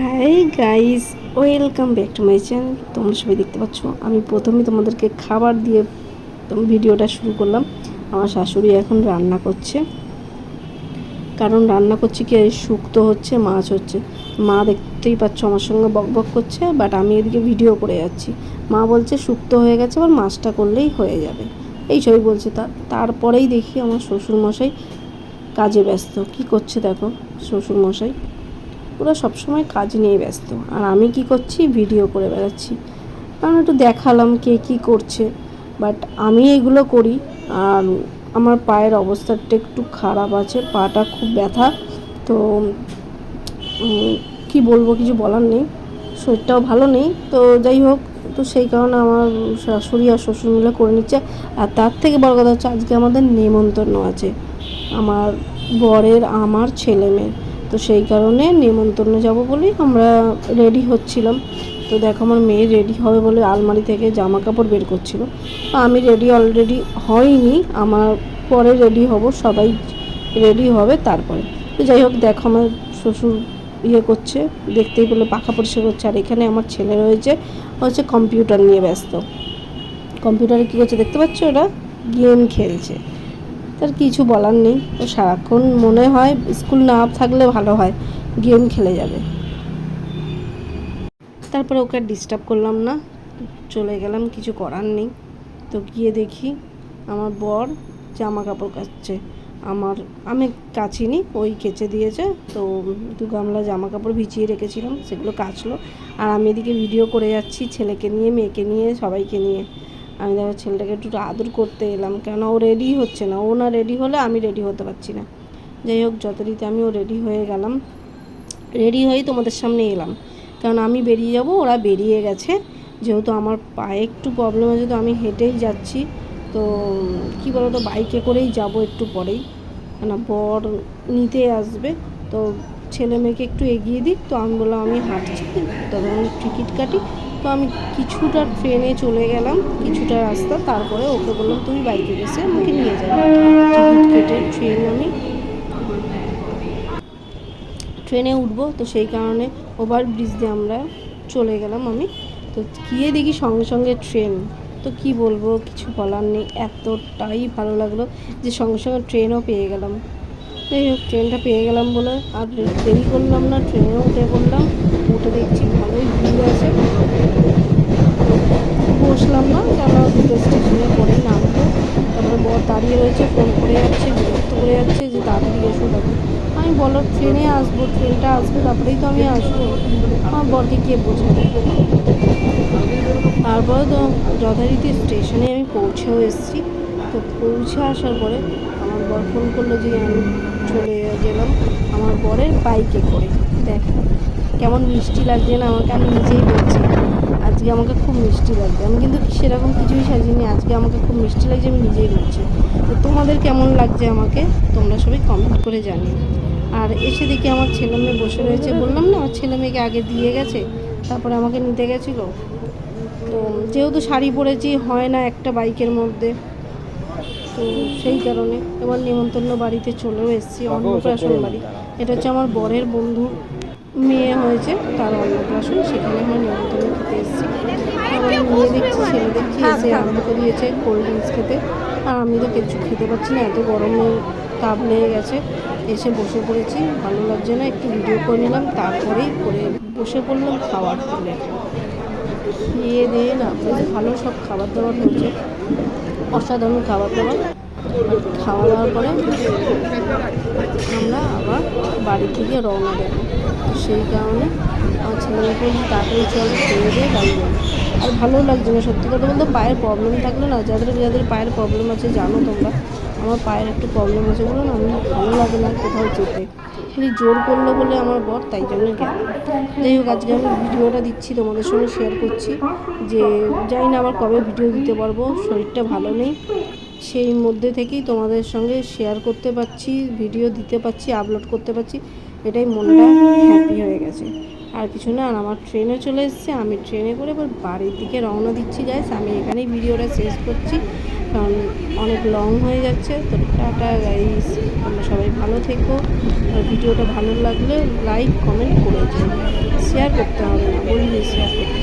Hi guys welcome back to my channel তোমরা সবাই দেখতে পাচ্ছ, আমি প্রথমে তোমাদেরকে খাবার দিয়ে ভিডিওটা শুরু করলাম। আমার শাশুড়ি এখন রান্না করছে। কারণ রান্না করছে কি, শুক্তো হচ্ছে, মাছ হচ্ছে। মা দেখতেই পাচ্ছ আমার সঙ্গে বক বক করছে বাট আমি এদিকে ভিডিও করে যাচ্ছি। মা বলছে শুক্তো হয়ে গেছে, আবার মাছটা করলেই হয়ে যাবে। এই সবই বলছে। তা, তারপরেই দেখি আমার শ্বশুরমশাই কাজে ব্যস্ত। কি করছে দেখো শ্বশুরমশাই। ওরা সবসময় কাজ নিয়ে ব্যস্ত। আর আমি কি করছি? ভিডিও করে বেড়াচ্ছি। কারণ একটু দেখালাম কে কি করছে। বাট আমি এগুলো করি আর আমার পায়ের অবস্থাটা একটু খারাপ আছে, পাটা খুব ব্যথা। তো কি বলব কিছু বলার নেই। শরীরটাও ভালো নেই। তো যাই হোক, তো সেই কারণে আমার শাশুড়ি আর শ্বশুর মিলে করে নিচ্ছে। আর তার থেকে বড় কথা হচ্ছে, আজকে আমাদের নেমন্তন্ন আছে। আমার বরের, আমার ছেলে মেয়ের তো সেই কারণে নেমন্তন্ন যাব বলেই আমরা রেডি হচ্ছিলাম। তো দেখো আমার মেয়ে রেডি হবে বলে আলমারি থেকে জামা কাপড় বের করছিল। আমি রেডি অলরেডি হয়নি, আমার পরে রেডি হব, সবাই রেডি হবে তারপরে। তো যাই হোক, দেখো আমার শ্বশুর ইয়ে করছে, দেখতেই পেলে পাখা পরিষ্কার করছে। আর এখানে আমার ছেলে রয়েছে, হচ্ছে কম্পিউটার নিয়ে ব্যস্ত। কম্পিউটারে কী করছে দেখতে পাচ্ছ ওরা? গেম খেলছে। তার কিছু বলার নেই। ও সারাক্ষণ মনে হয় স্কুল না থাকলে ভালো হয়। গেম খেলে যাবে। তারপরে ওকে আর ডিস্টার্ব করলাম না। চলে গেলাম, কিছু করার নেই। তো গিয়ে দেখি আমার বর জামা কাপড় কাচছে। আমার, আমি কাচিনি, ওই কেচে দিয়েছে। তো দু গামলা জামা কাপড় ভিজিয়ে রেখেছিলাম, সেগুলো কাচলো। আর আমি এদিকে ভিডিও করে যাচ্ছি ছেলেকে নিয়ে, মেয়েকে নিয়ে, সবাইকে নিয়ে। আমি দেখো ছেলেটাকে একটু আদর করতে এলাম কেন ও রেডি হচ্ছে না। ও না রেডি হলে আমি রেডি হতে পারছি না। যাই হোক, যথারীতি আমিও রেডি হয়ে গেলাম। রেডি হয়েই তোমাদের সামনে এলাম। কারণ আমি বেরিয়ে যাব, ওরা বেরিয়ে গেছে। যেহেতু আমার পায়ে একটু প্রবলেম আছে, তো আমি হেঁটেই যাচ্ছি। তো, কি বলো তো বাইকে করেই যাব একটু পরেই। না বর নিতে আসবে, তো ছেলে মেয়েকে একটু এগিয়ে দিক। তো আমি বললাম, আমি হাঁটছি। তখন টিকিট কাটি তো আমি কিছুটা ট্রেনে চলে গেলাম, কিছুটা রাস্তা, তারপরে ওকে বললাম তুমি বাইকে বসে আমাকে নিয়ে যাবে কেটে ট্রেন আমি ট্রেনে উঠবো, তো সেই কারণে ওভার ব্রিজ দিয়ে আমরা চলে গেলাম আমি। তো গিয়ে দেখি সঙ্গে সঙ্গে ট্রেন। তো কি বলব, কিছু বলার নেই, এতটাই ভালো লাগল যে সঙ্গে সঙ্গে ট্রেনও পেয়ে গেলাম। যাই হোক ট্রেনটা পেয়ে গেলাম বলে আর দেরি করলাম না ট্রেনে উঠে পড়লাম। উঠে দেখছি ভালোই ভিড় আছে। বসলাম না, কেন দুটো স্টেশনে পরেই নামবো। তারপরে বর দাঁড়িয়ে রয়েছে ফোন করে যাচ্ছে, বিরক্ত করে যাচ্ছে যে তাড়াতাড়ি এসো দেখো। আমি বলো ট্রেনে আসব ট্রেনটা আসবে, তারপরেই তো আমি আসব। আমার বরকে কে বোঝাবে? তারপরে তো যথারীতি স্টেশনে আমি পৌঁছেও এসেছি। তো পৌঁছে আসার পরে আমার বর ফোন করল যে আমি চলে গেলাম আমার বরের বাইকে করে। দেখ, কেমন মিষ্টি লাগছে না আমাকে আমি নিজেই বলছি। আজকে আমাকে খুব মিষ্টি লাগছে। আমি কিন্তু সেরকম কিছুই সাজিনি। আজকে আমাকে খুব মিষ্টি লাগছে, আমি নিজেই বলছি। তো তোমাদের কেমন লাগছে আমাকে? তোমরা সবাই কমেন্ট করে জানিও। আর এসে দেখি আমার ছেলে মেয়ে বসে রয়েছে। বললাম না, আমার ছেলে মেয়েকে আগে দিয়ে গেছে, তারপরে আমাকে নিতে গেছিল। তো যেহেতু শাড়ি পরেছি, হয় না একটা বাইকের মধ্যে। তো সেই কারণে এবার নিমন্ত্রণ বাড়িতে চলেও এসেছি, অন্নপ্রাশন বাড়ি। এটা হচ্ছে আমার বরের বন্ধু, মেয়ে হয়েছে, তার অন্নপ্রাশন, সেখানে আমার নিমন্ত্রণ খেতে এসেছি। আমার মেয়ে দেখছি, ছেলে দেখছি, এসে আমাকে দিয়েছে কোল্ড ড্রিঙ্কস খেতে। আর আমি তো কিছু খেতে পারছি না, এত গরমে তাপ নিয়ে গেছে। এসে বসে পড়েছি, ভালো লাগছে না, একটু ভিডিও করে নিলাম, তারপরেই করে বসে পড়লাম খাওয়ার খেয়ে দিয়ে না ভালো সব খাবার দাবার হচ্ছে অসাধারণ খাবার দাবার। খাওয়া দাওয়ার পরে আমরা আবার বাড়ি থেকে রওনা দেবো। সেই কারণে আমার ছেলেমেয়েকে তাড়াতাড়ি চল খেয়ে দিয়ে বাড়ি আর ভালো লাগছে না, সত্যি কথা বলতে পায়ের প্রবলেম থাকলে না, যাদের যাদের পায়ের প্রবলেম আছে জানো তোমরা। আমার পায়ের একটু প্রবলেম আছে বলে না আমি ভালো লাগে না কোথাও যেতে। খালি জোর করল বলে আমার বর, তাই জন্য গেল। যাই হোক, আজকে আমি ভিডিওটা দিচ্ছি, তোমাদের সঙ্গে শেয়ার করছি যে, জানি না আবার কবে ভিডিও দিতে পারব, শরীরটা ভালো নেই। সেই মধ্যে থেকেই তোমাদের সঙ্গে শেয়ার করতে পারছি ভিডিও দিতে পারছি আপলোড করতে পারছি। এটাই মনটা হ্যাপি হয়ে গেছে। আর কিছু না, আর আমার ট্রেনে চলে এসেছে। আমি ট্রেনে করে এবার বাড়ির দিকে রওনা দিচ্ছি গাইস আমি এখানেই ভিডিওটা শেষ করছি। কারণ অনেক লং হয়ে যাচ্ছে। তো টাটা গাইস তোমরা সবাই থেকো। আর ভিডিওটা ভালো লাগলে লাইক কমেন্ট করে শেয়ার করতে হবে না বলিনি শেয়ার করতে